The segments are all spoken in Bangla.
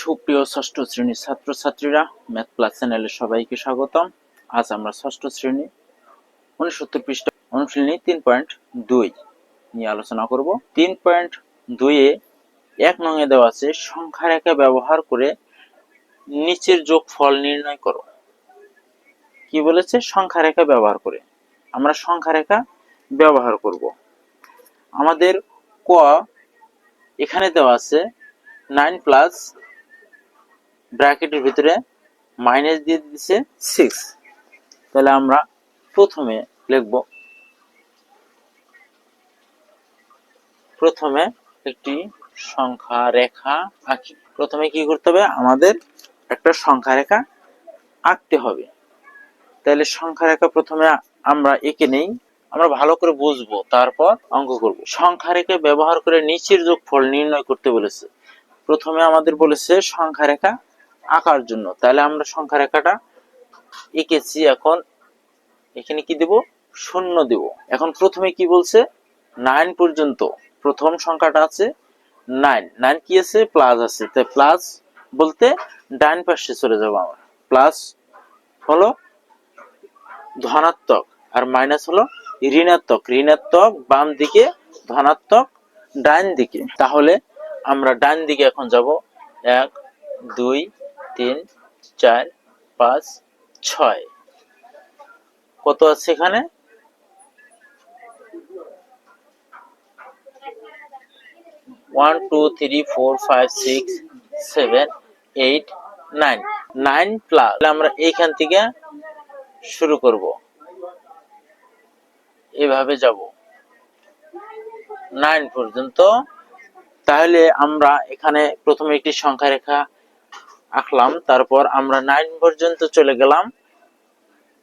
সুপ্রিয় ষষ্ঠ শ্রেণির ছাত্রছাত্রীরা ম্যাথ প্লাস চ্যানেলে সবাইকে স্বাগতম। আজ আমরা ষষ্ঠ শ্রেণি, উনসত্তর পৃষ্ঠা অনুশীলনী তিন পয়েন্ট দুই নিয়ে আলোচনা করব। তিন পয়েন্ট দুইয়ে এক নঙে দেওয়া আছে, সংখ্যা রেখা ব্যবহার করে নিচের যোগফল নির্ণয় করো। কি বলেছে? সংখ্যা রেখা ব্যবহার করে। আমরা সংখ্যা রেখা ব্যবহার করব। আমাদের ক এখানে দেওয়া আছে, নাইন প্লাস ব্র্যাকেটের ভিতরে মাইনাস দিয়ে দিচ্ছে সিক্স তাহলে আমরা প্রথমে লিখব, প্রথমে একটি সংখ্যা রেখা আঁকি। প্রথমে কি করতে হবে? আমাদের একটা সংখ্যা রেখা আঁকতে হবে। তাহলে সংখ্যা রেখা প্রথমে আমরা এঁকে নেই, আমরা ভালো করে বুঝব, তারপর অঙ্ক করব। সংখ্যা রেখা ব্যবহার করে নিচের যোগফল নির্ণয় করতে বলেছে। প্রথমে আমাদের বলেছে সংখ্যা রেখা আঁকার জন্য। তাহলে আমরা সংখ্যা রেখাটা এঁকেছি এখন। এখানে কি দেব? শূন্য দেব। এখন প্রথমে কি বলছে? নাইন পর্যন্ত। প্রথম সংখ্যাটা আছে নাইন নাইন কি আছে? প্লাস আছে। তাই প্লাস বলতে ডান পাশে চলে যাব আমরা। প্লাস হলো ধনাত্মক আর মাইনাস হলো ঋণাত্মক। ঋণাত্মক বাম দিকে, ধনাত্মক ডান দিকে। তাহলে আমরা ডান দিকে এখন যাব। এক, দুই তিন, চার, পাঁচ, ছয়। কত আছে এখানে? One two three four five six seven eight nine nine plus আমরা এইখান থেকে শুরু করব। এভাবে যাব। নাইন পর্যন্ত। তাহলে আমরা এখানে প্রথমে একটি সংখ্যা রেখা আঁকলাম, তারপর আমরা নাইন পর্যন্ত চলে গেলাম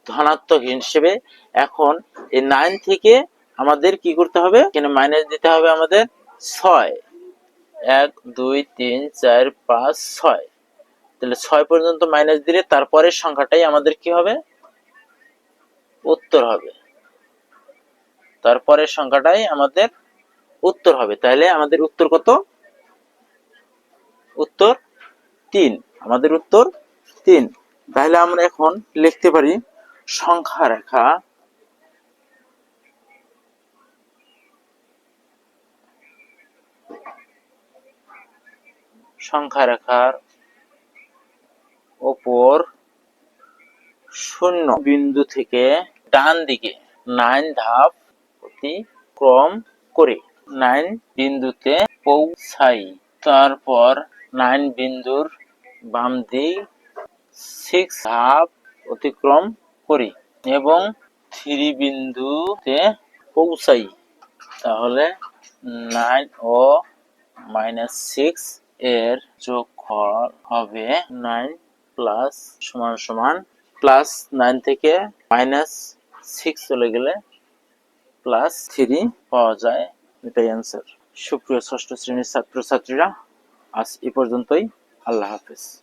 ধনাত্মক হিসেবে। এখন এই নাইন থেকে আমাদের কি করতে হবে? এখানে মাইনাস দিতে হবে আমাদের ছয়। এক, দুই, তিন, চার, পাঁচ, ছয়। তাহলে ছয় পর্যন্ত মাইনাস দিলে তারপরের সংখ্যাটাই আমাদের কি হবে? উত্তর হবে। তারপরের সংখ্যাটাই আমাদের উত্তর হবে। তাহলে আমাদের উত্তর কত? উত্তর তিন। আমাদের উত্তর তিন। তাহলে আমরা এখন লিখতে পারি সংখ্যা রেখা সংখ্যা রেখার ওপর শূন্য বিন্দু থেকে ডান দিকে নাইন ধাপ অতিক্রম করে নাইন বিন্দুতে পৌঁছাই। তারপর নাইন বিন্দুর বাম দিক সিক্স ধাপ অতিক্রম করি এবং থ্রি বিন্দুতে পৌঁছাই। তাহলে নাইন ও মাইনাস সিক্স এর যোগফল হবে নাইন প্লাস সমান সমান প্লাস নাইন থেকে মাইনাস সিক্স চলে গেলে প্লাস থ্রি পাওয়া যায়। এটাই অ্যান্সার সুপ্রিয় ষষ্ঠ শ্রেণির ছাত্রছাত্রীরা, আজ এ পর্যন্তই। palavras.